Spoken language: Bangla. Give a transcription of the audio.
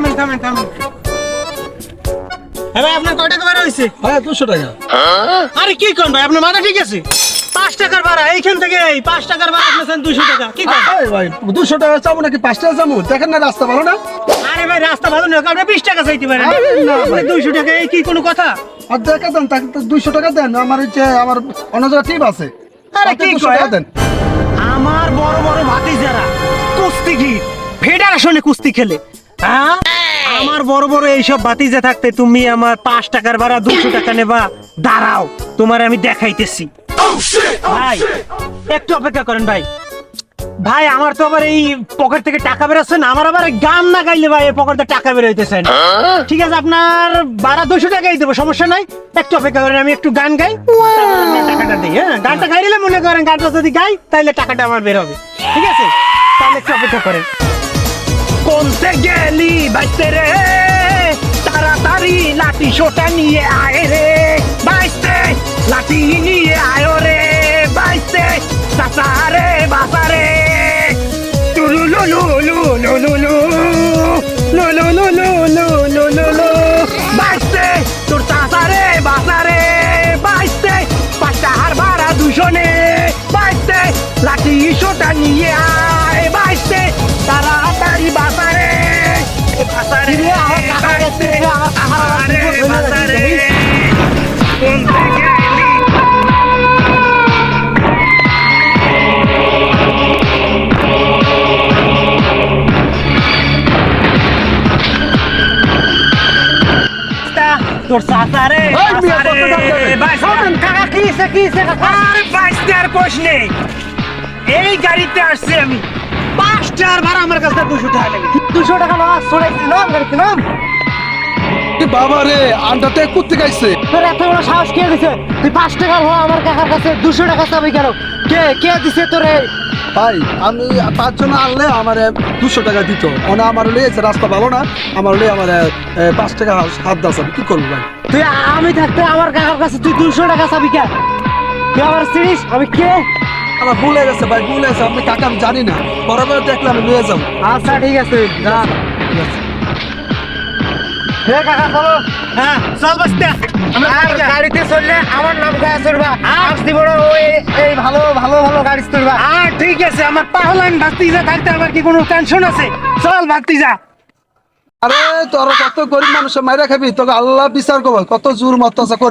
থামেন থামেন থামেন। হ্যাঁ ভাই আপনার কয় টাকা ভাড়া হয়েছে হ্যাঁ দুশো টাকা। আরে কি কোন ভাই আপনার মাথা ঠিক আছে? পাঁচ টাকার ভাড়া এইখান থেকে এই পাঁচ টাকার ভাড়া আপনার দুশো টাকা কি কোন ভাই দুশো টাকা চাবো নাকি? পাঁচ টাকা চাবো? দেখেন না রাস্তা ভালো না? আরে ভাই রাস্তা ভালো না আপনি বিশ টাকা চাইতে পারেন। ভাই। টাকা এই কি কোনো কথা? আর দেখা দেন তাকে তো দুইশো টাকা দেন আমার হচ্ছে আমার অন্য জায়গায় টিপ আছে। আরে কি 200 কয়? টাকা দেন। আমার বড় বড় ভাতি যারা কুস্তিগির ফেডারেশনে কুস্তি খেলে। হ্যাঁ? আমার বড় বড় এইসব বাতিজা থাকতে তুমি আমার পাঁচ টাকার ভাড়া দুশো টাকা নেবা। দাঁড়াও তোমার আমি দেখাইতেছি। ভাই একটু অপেক্ষা করেন ভাই। ভাই আমার তো আবার এই পকেট থেকে টাকা বেরোচ্ছে না আমার আবার গান না গাইলে ভাই এই পকেট থেকে টাকা বেরোইতেছে না ঠিক আছে আপনার বারো দুশো টাকাই দেবো সমস্যা নাই। একটু অপেক্ষা করেন আমি একটু গান গাই। টাকাটা দিই হ্যাঁ গানটা গাইলে মনে করেন গানটা যদি গাই তাহলে টাকাটা আমার বের হবে। ঠিক আছে? তাহলে একটু অপেক্ষা করেন। কোনতে গেলি বাইতে রে তাড়াতাড়ি লাঠি সোটা নিয়ে আয় রে বাইতে লাঠি নিয়ে আয় রে বাইতে সাসারে বাসারে টুলু লু লু লু লু লু লু লু লু লু লু লু লু লু লু বাইতে তোর সাসারে বাসারে বাইতে পাঁচটা হার ভাড়া নে বাইতে লাঠি সোটা নিয়ে আয় তোর টাকা দেবে? কাকা কি সে কি সে আরে বাইশটা আর কোশ নেই। এই গাড়িতে আসছি আমি। পাঁচটার ভাড়া আমার কাছে দুশো টাকা দুশো টাকা লস ছড়াইছি নাম গাড়িতে নাম। বাবা রে আন্ডাতে কুত্তে গাইছে তোর এত বড় সাহস কে দিছে? তুই পাঁচ টাকা হওয়া আমার কাকার কাছে দুশো টাকা চাবি কেন? কে কে দিছে তোরে ভাই আমি পাঁচজন আনলে আমার দুশো টাকা দিত। মানে আমার লিয়েছে রাস্তা ভালো না। আমার লিয়ে আমার পাঁচ টাকা হাত- হাত দাস আমি কি করব ভাই? তুই আমি থাকতে আমার কাকার কাছে তুই দুশো টাকা চাবি কে? তুই আমার চিনিস? আমি কে? আমার ভুল হয়ে গেছে ভাই ভুল হয়েছে আপনি কাকা আমি জানি না। বরাবর দেখলে আমি নিয়ে যাব। আচ্ছা ঠিক আছে যা। হে কাকা চলো। হ্যাঁ চল বসতে গাড়িতে চললে আমার নাম গায়ে চলবা আসতি বড় ওই এই ভালো ভালো ভালো গাড়ি চলবা আর ঠিক আছে আমার পাহলান থাকতে আমার কি কোনো টেনশন আছে? চল আরে তোরা কত গরিব মানুষের মাইরা খাবি তোকে আল্লাহ বিচার কর কত জোর মত করবি।